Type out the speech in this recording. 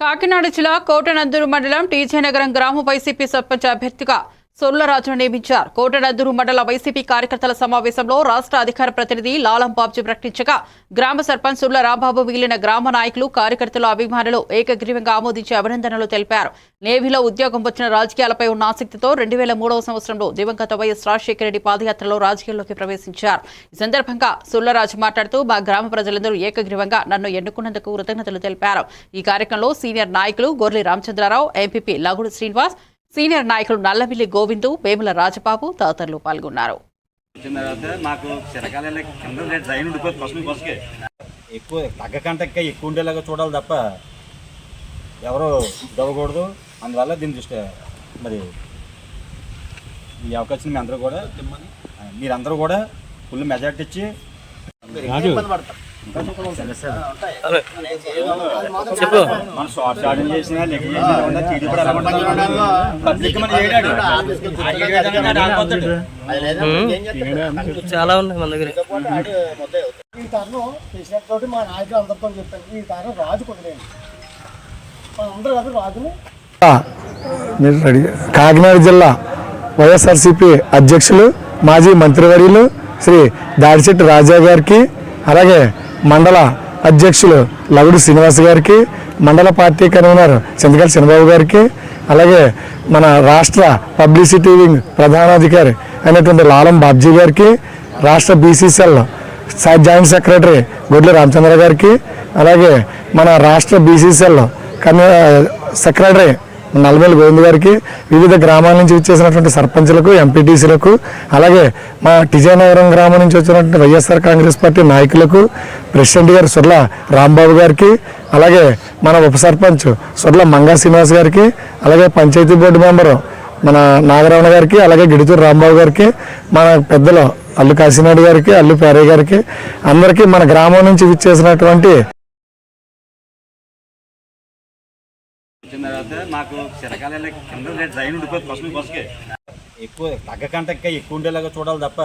కాకినాడ జిల్లా కోటనందూరు మండలం టీజే నగరం గ్రామ వైసీపీ సర్పంచ్ అభ్యర్థిగా సొల్లరాజును నియమించారు. కోటనందూరు మండల వైసీపీ కార్యకర్తల సమావేశంలో రాష్ట్ర అధికార ప్రతినిధి లాలం బాబ్జీ ప్రకటించగా గ్రామ సర్పంచ్ సుల్ల రాంబాబు మిగిలిన గ్రామ నాయకులు కార్యకర్తలు అభిమానులు ఏకగ్రీవంగా ఆమోదించి అభినందనలు తెలిపారు. నేవీలో ఉద్యోగం వచ్చిన రాజకీయాలపై ఉన్న ఆసక్తితో రెండు వేల మూడవ సంవత్సరంలో దివంగత వైఎస్ రాజశేఖర రెడ్డి పాదయాత్రలో రాజకీయాల్లోకి ప్రవేశించారు. ఈ సందర్భంగా సుల్లరాజు మాట్లాడుతూ మా గ్రామ ప్రజలందరూ ఏకగ్రీవంగా నన్ను ఎన్నుకున్నందుకు కృతజ్ఞతలు తెలిపారు. ఈ కార్యక్రమంలో సీనియర్ నాయకులు గొర్రె రామచంద్రరావు ఎంపీపీ లగుడు శ్రీనివాస్ సీనియర్ నాయకులు నల్లమిల్లి గోవిందు వేముల రాజబాబు తదితరులు పాల్గొన్నారు. ఎక్కువ తగ్గకంటే ఇంకా ఎక్కువ ఉండేలాగా చూడాలి తప్ప ఎవరు దవ్వకూడదు అందువల్ల దీని దృష్టి మరి ఈ అవకాశం మీ అందరూ కూడా మీరందరూ కూడా ఫుల్ మెజార్టీ ఇచ్చి మన చెప్పు. షార్టింగ్ చేసినా లెక్క చేసినా ఏమన్నా టీడీపీ ఎలా పబ్లిక్ మన ఏడాడు ఆ చాలా ఉన్నాయి మన దగ్గర ఈ తరం చేసినటువంటి మా నాయకులు అందరితో చెప్పాను ఈ తరం రాజు కుదిరేయండి మనందరూ కదా రాజుని మీరు రెడీ కాకినాడ జిల్లా వైఎస్ఆర్సిపి అధ్యక్షులు మాజీ మంత్రివర్యులు శ్రీ దాడిశెట్టి రాజా గారికి అలాగే మండల అధ్యక్షులు లగుడు శ్రీనివాస్ గారికి మండల పార్టీ కన్వీనర్ చింతకాల చంద్రబాబు గారికి అలాగే మన రాష్ట్ర పబ్లిసిటీ వింగ్ ప్రధానాధికారి అయినటువంటి లాలం బాబ్జీ గారికి రాష్ట్ర BCCL joint secretary Godla Ramachandra గారికి అలాగే మన రాష్ట్ర బీసీసీఎల్ కన్వీ సెక్రటరీ నల్లమల్లి గోవింద్ గారికి వివిధ గ్రామాల నుంచి వచ్చేసినటువంటి సర్పంచులకు ఎంపీటీసీలకు అలాగే మా టిజయనగరం గ్రామం నుంచి వచ్చినటువంటి వైఎస్ఆర్ కాంగ్రెస్ పార్టీ నాయకులకు ప్రెసిడెంట్ గారు సుర్ల రాంబాబు గారికి అలాగే మన ఉప సర్పంచ్ సుర్ల మంగా శ్రీనివాస్ గారికి అలాగే పంచాయతీ బోర్డు మెంబరు మన నాగరమణ గారికి అలాగే గిడితూరు రాంబాబు గారికి మన పెద్దలు అల్లు కాశీనాయుడు గారికి అల్లు పేరయ్య గారికి అందరికీ మన గ్రామం నుంచి విచ్చేసినటువంటి వచ్చిన తర్వాత మాకు చిరకాల కింద రేటు డ్రైన్ ఉండిపోతుంది బస్సు బస్సుకే ఎక్కువ తగ్గకంటే ఇంకా ఎక్కువ ఉండేలాగా చూడాలి తప్ప